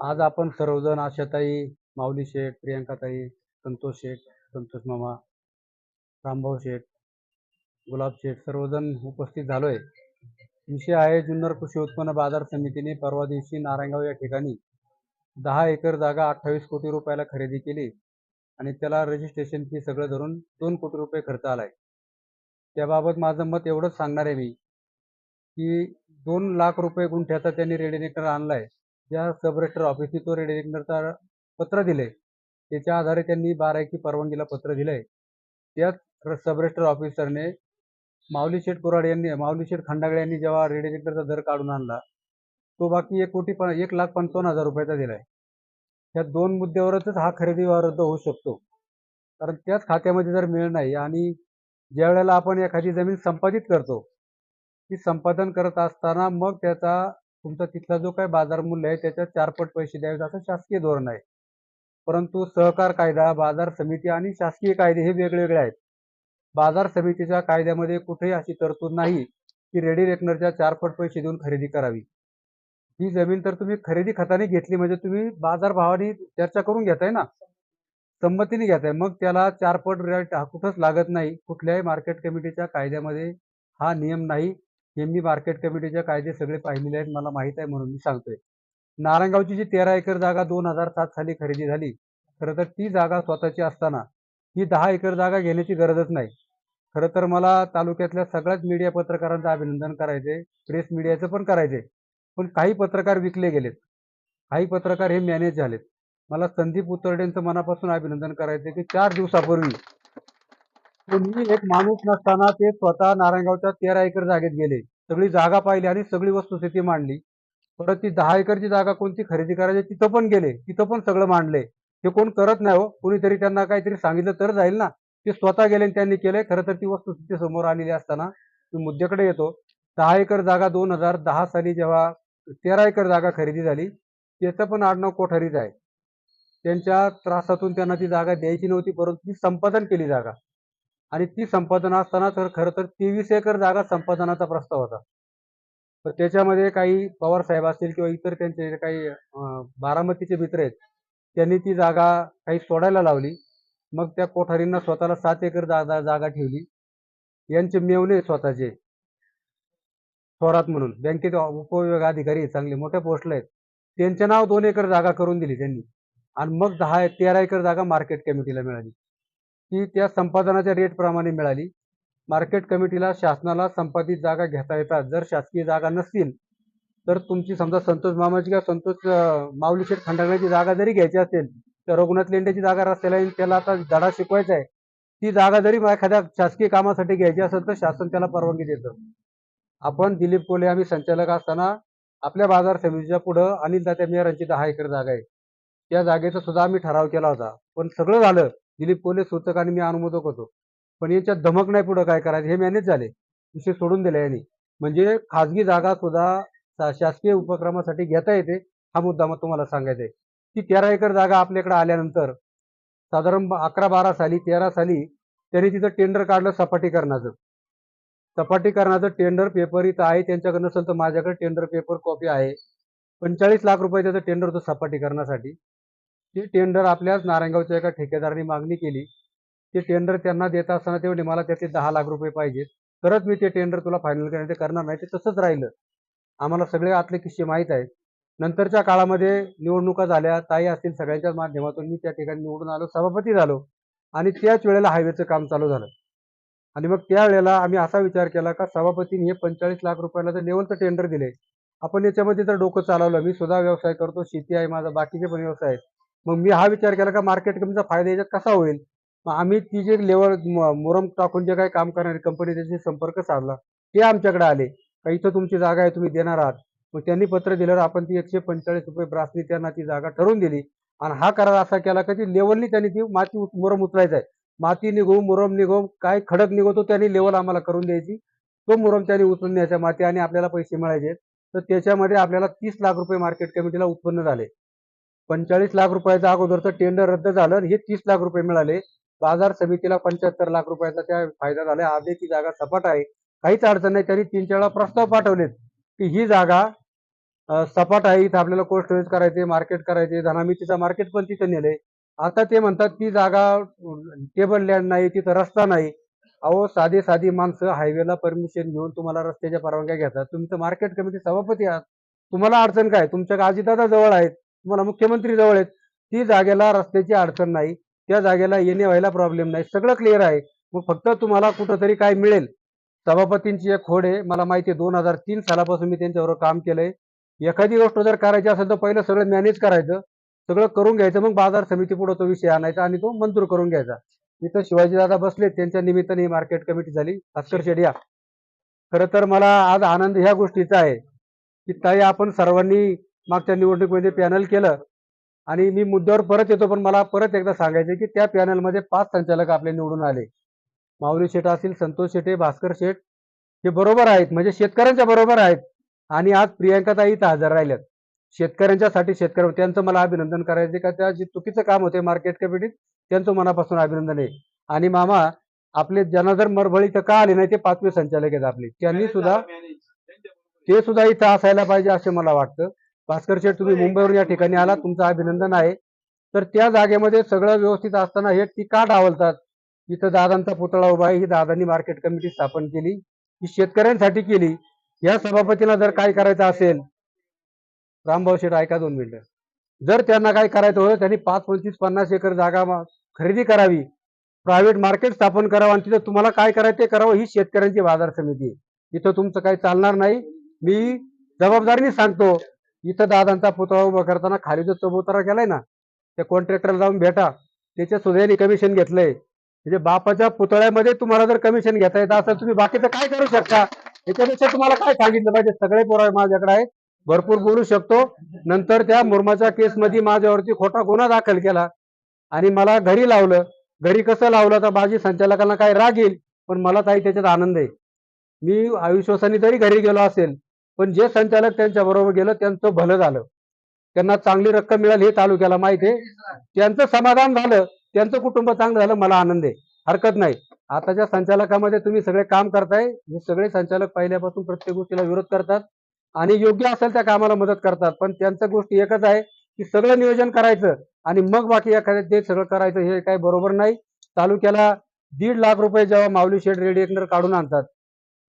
आज आपण सर्वजण आशाताई माऊली शेठ प्रियंकाताई संतोष शेठ संतोष मामा रामभाऊ शेठ गुलाब शेठ सर्वजण उपस्थित झालोय. विषय आहे जुन्नर कृषी उत्पन्न बाजार समितीने परवा दिवशी नारायणगाव या ठिकाणी दहा एकर जागा अठ्ठावीस कोटी रुपयाला खरेदी केली आणि त्याला रजिस्ट्रेशन फी सगळं धरून दोन कोटी रुपये खर्च आलाय. त्याबाबत माझं मत एवढंच सांगणार आहे मी की दोन लाख रुपये गुंठ्याचा त्यांनी रेडिनेटर आणलाय. ज्या सब रजिस्टर ऑफिसने तो रेडिरेक्टरचा पत्र दिले त्याच्या आधारे त्यांनी बाराकी परवानगीला पत्र दिलंय त्याच सब रजिस्टर ऑफिसरने माऊली शेठ कोराड यांनी माऊली शेठ खंडागळे यांनी जेव्हा रेडिरेक्टरचा दर काढून आणला तो बाकी एक कोटी पण एक लाख पंचावन्न हजार रुपयाचा दिलाय. ह्या दोन मुद्द्यावरच हा खरेदी व्यवहार रद्द होऊ शकतो. कारण त्याच खात्यामध्ये जर मिळ नाही आणि ज्या वेळेला आपण एखादी जमीन संपादित करतो ती संपादन करत असताना मग त्याचा तुमचा तिथला जो काही बाजार मूल्य आहे त्याच्यात चारपट पैसे द्यावे असं शासकीय धोरण आहे. परंतु सहकार कायदा बाजार समिती आणि शासकीय कायदे हे वेगवेगळे आहेत. बाजार समितीच्या कायद्यामध्ये कुठेही अशी तरतूद नाही की रेडी रेकनरच्या चारपट पैसे देऊन खरेदी करावी. ही जमीन तर तुम्ही खरेदी खताने घेतली म्हणजे तुम्ही बाजार भावाने चर्चा करून घेताय ना? संमतीने घेताय. मग त्याला चारपट रेट कुठंच लागत नाही. कुठल्याही मार्केट कमिटीच्या कायद्यामध्ये हा नियम नाही. हे मी मार्केट कमिटीचे कायदे सगळे पाहिलेले आहेत मला माहीत आहे म्हणून मी सांगतोय. नारायणगावची जी तेरा एकर जागा दोन हजार सात साली खरेदी झाली खरं तर ती जागा स्वतःची असताना ही दहा एकर जागा घेण्याची गरजच नाही. खरं तर मला तालुक्यातल्या सगळ्याच मीडिया पत्रकारांचं अभिनंदन करायचंय प्रेस मीडियाचं पण करायचंय पण काही पत्रकार विकले गेलेत. काही पत्रकार हे मॅनेज झालेत. मला संदीप उतरडेंचं मनापासून अभिनंदन करायचंय की चार दिवसापूर्वी कोणी एक माणूस नसताना ते स्वतः नारायणगावच्या तेरा एकर जागेत गेले. सगळी जागा पाहिली आणि सगळी वस्तुस्थिती मांडली. परत ती दहा एकरची जागा कोणती खरेदी करायची तिथं पण गेले. तिथं पण सगळं मांडले. ते कोण करत नाही हो. कुणीतरी त्यांना काहीतरी सांगितलं तर जाईल ना. ते स्वतः गेले आणि त्यांनी केलंय. खरं तर ती वस्तुस्थिती समोर आलेली असताना मी मुद्द्याकडे येतो. दहा एकर जागा दोन हजार दहा साली जेव्हा तेरा एकर जागा खरेदी झाली त्याचं पण आडनाव कोठारीच आहे. त्यांच्या त्रासातून त्यांना ती जागा द्यायची नव्हती परंतु ती संपादन केली जागा. आणि ती संपादन असताना तर खरं तर तेवीस एकर जागा संपादनाचा प्रस्ताव होता. तर त्याच्यामध्ये काही पवार साहेब असतील किंवा इतर त्यांचे काही बारामतीचे मित्र आहेत त्यांनी ती जागा काही सोडायला लावली. मग त्या कोठारींना स्वतःला सात एकर जागा जागा ठेवली. यांचे मेवणे स्वतःचे. थोरात म्हणून. बँकेत उपविभाग अधिकारी चांगले मोठ्या पोस्टला आहेत. त्यांचे नाव दोन एकर जागा करून दिली त्यांनी. आणि मग दहा तेरा एकर जागा मार्केट कमिटीला मिळाली. ती त्या संपादनाच्या रेट प्रमाणे मिळाली. मार्केट कमिटीला शासनाला संपादित जागा घेता येतात. जर शासकीय जागा नसतील तर तुमची समजा संतोष मामाची किंवा संतोष अं, माऊली शेठ जागा जरी घ्यायची असेल तर रघुनाथ लेंड्याची जागा रस्त्याला येईल. त्याला आता धडा शिकवायचा आहे. ती जागा जरी एखाद्या शासकीय कामासाठी घ्यायची असेल तर शासन त्याला परवानगी देतं. आपण दिलीप कोले आम्ही संचालक असताना आपल्या बाजार समितीच्या पुढं अनिल तात्या मेहरांची दहा एकर जागा आहे. त्या जागेचा सुद्धा आम्ही ठराव केला होता. पण सगळं झालं दिलीप कोले सूचक आणि मी अनुमोदक होतो. पण याच्यात धमक नाही पुढं काय करायचं? हे मॅनेज झाले. विषय सोडून दिले यांनी. म्हणजे खाजगी जागा सुद्धा शा- शासकीय उपक्रमासाठी घेता येते हा मुद्दा मग तुम्हाला सांगायचा आहे. ती तेरा एकर जागा आपल्याकडे आल्यानंतर साधारण अकरा बारा साली तेरा साली त्यांनी तिथं टेंडर काढलं सपाटीकरणाचं. सपाटीकरणाचं टेंडर पेपर इथं आहे त्यांच्याकडे नसेल तर माझ्याकडे टेंडर पेपर कॉपी आहे. पंचेचाळीस लाख रुपये त्याचं टेंडर होतं सपाटीकरणासाठी. ती टेंडर आपल्याच नारायणगावच्या एका ठेकेदाराने मागणी केली. ते टेंडर त्यांना देत असताना तेवढे मला त्याचे दहा लाख रुपये पाहिजेत. तरच मी ते टेंडर तुला फायनल करण्याचे करणार नाही ते तसंच राहिलं. आम्हाला सगळे आतले किस्से माहीत आहेत. नंतरच्या काळामध्ये निवडणुका झाल्या ताई असतील सगळ्यांच्या माध्यमातून मी त्या ठिकाणी निवडून आलो सभापती झालो आणि त्याच वेळेला हायवेचं काम चालू झालं. आणि मग त्या वेळेला आम्ही असा विचार केला का सभापतीने हे पंचेचाळीस लाख रुपयाला जर लेवलचं टेंडर दिले. आपण याच्यामध्ये जर डोकं चालवलं मी सुद्धा व्यवसाय करतो शेती आहे माझा बाकीचे पण व्यवसाय आहेत. मग मी हा विचार केला का मार्केट कमीचा फायदा याच्यात कसा होईल? मग आम्ही ती जे लेवल मुरम टाकून जे काही काम करणारी कंपनी त्याच्याशी संपर्क साधला. ते आमच्याकडे आले. का इथं तुमची जागा आहे तुम्ही देणार आहात. मग त्यांनी पत्र दिल्यावर आपण ती एकशे पंचेचाळीस रुपये ब्रासनी त्यांना ती जागा ठरवून दिली. आणि हा करार असा केला का ती लेवलनी त्यांनी ती माती उत- मुरम उचलायचा आहे माती निघो मुरम निघो काय खडक निघतो त्यांनी लेवल आम्हाला करून द्यायची. तो मुरम त्यांनी उचलून द्यायचा माती आणि आपल्याला पैसे मिळायचे. तर त्याच्यामध्ये आपल्याला तीस लाख रुपये मार्केट कमिटीला उत्पन्न झाले. पंचेचाळीस लाख रुपयाचं अगोदरचं टेंडर रद्द झालं आणि हे तीस लाख रुपये मिळाले. बाजार समितीला पंच्याहत्तर लाख रुपयाचा त्या फायदा झाला. आधी ती जागा सपाट आहे. काहीच अडचण नाही. त्यांनी तीन चार वेळा प्रस्ताव पाठवलेत की ही जागा सपाट आहे. इथं आपल्याला कोल्ड स्टोरेज करायचे मार्केट करायचे धनामितीचा मार्केट पण तिथं नेलंय. आता ते म्हणतात ती जागा टेबल लँड नाही तिथं रस्ता नाही. अहो साधी साधी माणसं हायवेला परमिशन घेऊन तुम्हाला रस्त्याच्या परवानग्या घेतात. तुमचं मार्केट कमिटी सभापती आहात. तुम्हाला अडचण काय? तुमच्या अजितदादा जवळ आहेत. तुम्हाला मुख्यमंत्री जवळ आहेत. ती जागेला रस्त्याची अडचण नाही. त्या जागेला येणे व्हायला प्रॉब्लेम नाही. सगळं क्लिअर आहे. मग फक्त तुम्हाला कुठंतरी काय मिळेल? सभापतींची एक खोड आहे. मला माहिती आहे दोन हजार तीन सालापासून मी त्यांच्याबरोबर काम केलंय. एखादी गोष्ट जर करायची असेल तर पहिलं सगळं मॅनेज करायचं. सगळं करून घ्यायचं. मग बाजार समिती पुढे तो विषय आणायचा आणि तो मंजूर करून घ्यायचा. इथं शिवाजीदादा बसले त्यांच्या निमित्ताने ही मार्केट कमिटी झाली. भास्कर शेड या खरं तर मला आज आनंद ह्या गोष्टीचा आहे की ताई आपण सर्वांनी मागच्या निवडणुकीमध्ये पॅनल केलं. आणि मी मुद्द्यावर परत येतो पण मला परत एकदा सांगायचं की त्या पॅनलमध्ये पाच संचालक आपले निवडून आले. माऊली शेठ असतील संतोष शेटे भास्कर शेठ हे बरोबर आहेत. म्हणजे शेतकऱ्यांच्या बरोबर आहेत. आणि आज प्रियांकाताई इथं हजर राहिल्यात. शेतकऱ्यांच्यासाठी शेतकरी त्यांचं मला अभिनंदन करायचे का? त्या जे चुकीचं काम होते मार्केट कमिटीत त्यांचं मनापासून अभिनंदन आहे. आणि मामा आपले ज्यांना जर मरभळी तर का आले नाही ते पाचवे संचालक आहेत आपले. त्यांनी सुद्धा ते सुद्धा इथं असायला पाहिजे असे मला वाटतं. भास्कर शेठ तुम्ही मुंबईवरून या ठिकाणी आला तुमचं अभिनंदन आहे. तर त्या जागेमध्ये सगळं व्यवस्थित असताना हे ती का डावलतात इथं दादांचा पुतळा उभा आहे ही दादांनी मार्केट कमिटी स्थापन केली ही शेतकऱ्यांसाठी केली. या सभापतीला जर काय करायचं असेल रामभाऊ शेठ ऐका दोन मिनिटं. जर त्यांना काय करायचं होतं त्यांनी पाच पंचवीस पन्नास एकर जागा खरेदी करावी. प्रायव्हेट मार्केट स्थापन करावं आणि तिथं तुम्हाला काय करायचं ते करावं ही शेतकऱ्यांची बाजार समिती आहे. इथं तुमचं काही चालणार नाही. मी जबाबदारीने सांगतो इथं दादांचा पुतळा उभा करताना खाली जो चबुतारा केलाय ना त्या कॉन्ट्रॅक्टरला जाऊन भेटा. त्याच्या सुद्धा कमिशन घेतलंय. म्हणजे बापाच्या पुतळ्यामध्ये तुम्हाला जर कमिशन घेता येतं असेल तुम्ही बाकीचं काय करू शकता? याच्यापेक्षा तुम्हाला काय सांगितलं पाहिजे? सगळे पुरावे माझ्याकडे आहेत. भरपूर बोलू शकतो. नंतर त्या मुरमाच्या केसमध्ये माझ्यावरती खोटा गुन्हा दाखल केला. आणि मला घरी लावलं. घरी कसं लावलं तर माझी संचालकांना काय राग येईल पण मला काही त्याच्यात आनंद आहे. मी आयुष्यवासाने जरी घरी गेलो असेल पण जे संचालक त्यांच्या बरोबर गेलं त्यांचं भलं झालं. त्यांना चांगली रक्कम मिळाली हे तालुक्याला माहिती आहे. त्यांचं समाधान झालं त्यांचं कुटुंब चांगलं झालं मला आनंद आहे. हरकत नाही. आताच्या संचालकामध्ये तुम्ही सगळे काम करताय हे सगळे संचालक पहिल्यापासून प्रत्येक गोष्टीला विरोध करतात आणि योग्य असेल त्या कामाला मदत करतात. पण त्यांचं गोष्टी एकच आहे की सगळं नियोजन करायचं आणि मग बाकी एखाद्या ते सगळं करायचं हे काही बरोबर नाही. तालुक्याला दीड लाख रुपये जेव्हा माऊली शेड रेडिएटर काढून आणतात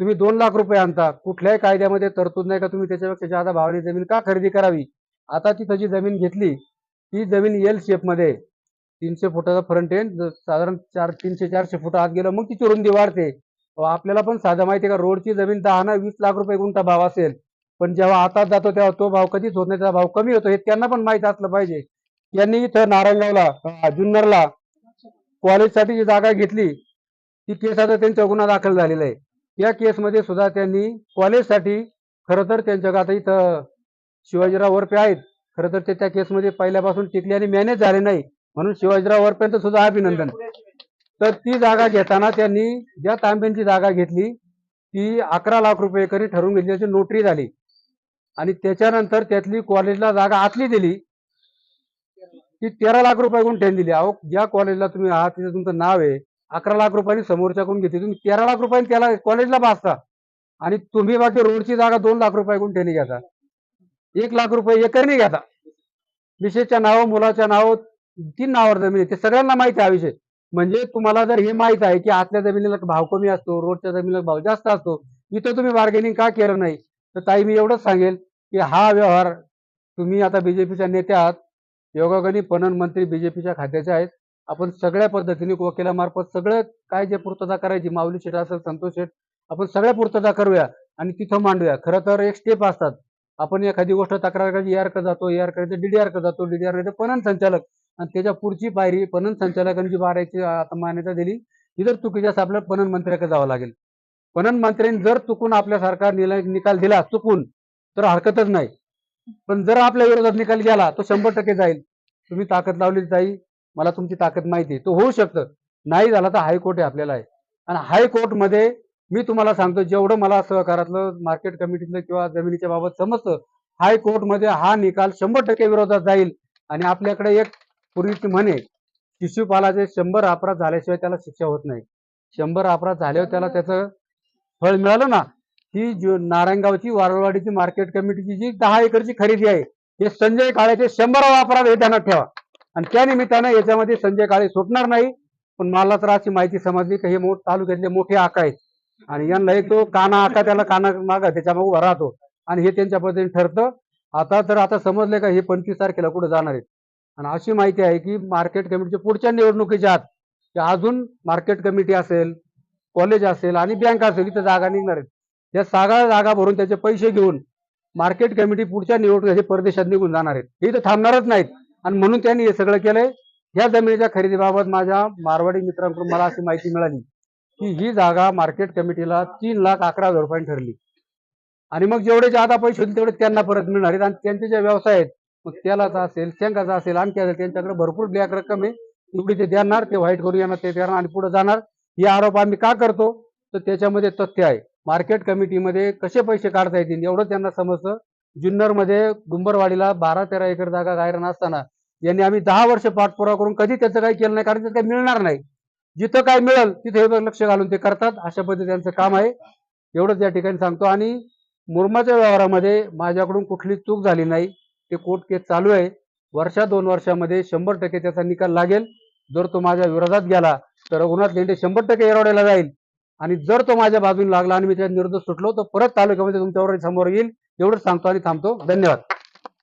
तुम्ही दोन लाख रुपये आणता. कुठल्याही कायद्यामध्ये तरतूद नाही का तुम्ही? त्याच्यापेक्षा जादा भावाने जमीन का खरेदी करावी? आता तिथं जी जमीन घेतली ती जमीन एल शेपमध्ये. तीनशे फुटाचा फ्रंट एंड साधारण चार तीनशे चारशे फुट आत गेलं मग तिची रुंदी वाढते. आपल्याला पण साधं माहिती आहे का? रोडची जमीन दहा ना वीस लाख रुपये गुंठा भाव असेल. पण जेव्हा आता जातो तेव्हा तो भाव कधीच होत नाही त्याचा भाव कमी होतो. हे त्यांना पण माहीत असलं पाहिजे. त्यांनी इथं नारायणगावला जुन्नरला कॉलेजसाठी जी जागा घेतली ती केस आता त्यांच्या गुन्हा दाखल झालेला आहे. या केसमध्ये सुद्धा त्यांनी कॉलेजसाठी खरं तर त्यांच्या आता इथं शिवाजीराव वरपे आहेत. खरं तर ते त्या केसमध्ये पहिल्यापासून टिकले आणि मॅनेज झाले नाही. म्हणून शिवाजीराव वरपेंचं सुद्धा अभिनंदन. तर ती जागा घेताना त्यांनी ज्या तांब्यांची जागा घेतली ती अकरा लाख रुपये करी ठरवून घेतल्याची नोटरी झाली. आणि त्याच्यानंतर त्यातली कॉलेजला जागा आतली दिली. ती तेरा लाख रुपये गुंठ्याने दिली. अहो ज्या कॉलेजला तुम्ही आहात तिथे तुमचं नाव आहे. अकरा लाख रुपयांनी समोरच्याकडून घेते? तुम्ही तेरा लाख रुपयांनी त्याला कॉलेजला बसता आणि तुम्ही बाकी रोडची जागा दोन लाख रुपये गुंठ्याने घेता. एक लाख रुपये एकरने घेता. विषयच्या नाव मुलाच्या नाव तीन नावावर जमीन आहे. ते सगळ्यांना माहिती आहे विषय. म्हणजे तुम्हाला जर हे माहीत आहे की आतल्या जमिनीला भाव कमी असतो रोडच्या जमिनीला भाव जास्त असतो इथं तुम्ही बार्गेनिंग का केलं नाही? तर ताई मी एवढंच सांगेल की हा व्यवहार तुम्ही आता बीजेपीच्या नेत्या आहात योगागणी पणन मंत्री बीजेपीच्या खात्याचे आहेत. आपण सगळ्या पद्धतीने वकिलामार्फत सगळं काय जे पूर्तता करायची माऊली शेठ असेल संतोष शेठ आपण सगळ्या पूर्तता करूया आणि तिथं मांडूया. खरं तर एक स्टेप असतात. आपण एखादी गोष्ट तक्रार करायची आरकडे जातो ER डी आरकडे जातो डीडीआरकडे पणन संचालक आणि त्याच्या पुढची पायरी पणन संचालकांनी बारायची आता मान्यता दिली ती जर चुकीच्या आपल्याला पणन मंत्र्याकडे जावं लागेल. पणन मंत्र्यांनी जर चुकून आपल्यासारखा निला- निकाल दिला चुकून तर हरकतच नाही. पण जर आपल्या विरोधात निकाल गेला तो शंभर टक्के जाईल. तुम्ही ताकद लावली जाईल. मला तुमची ताकद माहिती तो होऊ शकतं. नाही झाला तर हायकोर्ट आहे आपल्याला आहे. आणि हायकोर्टमध्ये मी तुम्हाला सांगतो जेवढं मला सहकारातलं मार्केट कमिटीतलं किंवा जमिनीच्या बाबत समजतं हायकोर्टमध्ये हा निकाल शंभर टक्के विरोधात जाईल. आणि आपल्याकडे एक पूर्वीची म्हणे शिशुपालाचे शंभर अपराध झाल्याशिवाय त्याला शिक्षा होत नाही. शंभर अपराध झाल्यावर त्याला त्याचं फळ मिळालं ना ही जो नारायणगावची वारळवाडीची मार्केट कमिटीची जी दहा एकरची खरेदी आहे हे संजय काळेचे शंभर अपराध हे ध्यानात ठेवा. आणि त्या निमित्तानं याच्यामध्ये संजय काळे सुटणार नाही पण मला तर अशी माहिती समजली की हे मोठ तालुक्यातले मोठे आका आहेत. आणि यांना एक तो काना आका त्याला काना मागा त्याच्यामागून उभा राहतो. आणि हे त्यांच्या पद्धतीने ठरतं. आता तर आता समजले का हे पंचवीस तारखेला कुठे जाणार आहेत? आणि अशी माहिती आहे की मार्केट कमिटीच्या पुढच्या निवडणुकीच्या आत की अजून मार्केट कमिटी असेल कॉलेज असेल आणि बँक असेल इथं जागा निघणार आहेत. या सगळ्या जागा भरून त्याचे पैसे घेऊन मार्केट कमिटी पुढच्या निवडणुकीसाठी परदेशात निघून जाणार आहेत. हे इथं थांबणारच नाहीत. आणि म्हणून त्यांनी हे सगळं केलंय. या जमिनीच्या खरेदीबाबत माझ्या मारवाडी मित्रांकडून मला अशी माहिती मिळाली की ही जागा मार्केट कमिटीला तीन लाख अकरा हजार रुपयांनी ठरली. आणि मग जेवढे जादा पैसे होतील तेवढे त्यांना परत मिळणार आहेत. आणि त्यांचे जे व्यवसाय आहेत मग तेलाचा असेल शेंगाचा असेल आणखी असेल त्यांच्याकडे भरपूर ब्लॅक रक्कम आहे. एवढी ते देणार ते व्हाईट करून येणार ते देणार आणि पुढे जाणार. हे आरोप आम्ही का करतो? तर त्याच्यामध्ये तथ्य आहे. मार्केट कमिटीमध्ये कसे पैसे काढता येतील एवढं त्यांना समजतं. जुन्नरमध्ये डुंबरवाडीला बारा तेरा एकर जागा गायरण असताना यांनी आम्ही दहा वर्ष पाठपुरावा करून कधी त्याचं काही केलं नाही कारण त्याचं काही मिळणार नाही. जिथं काय मिळेल तिथे हे लक्ष घालून ते करतात. अशा पद्धती त्यांचं काम आहे. एवढंच या ठिकाणी सांगतो. आणि मुरमाच्या व्यवहारामध्ये माझ्याकडून कुठली चूक झाली नाही. ते कोर्ट केस चालू आहे. वर्षा दोन वर्षामध्ये शंभर टक्के त्याचा निकाल लागेल. जर तो माझ्या विरोधात गेला तर रघुनाथ लेंडे शंभर टक्के एरवड्याला जाईल. आणि जर तो माझ्या बाजूने लागला आणि मी त्या निर्दोष सुटलो तर परत तालुक्यामध्ये तुमच्यावर समोर येईल. एवढंच सांगतो आणि थांबतो. धन्यवाद.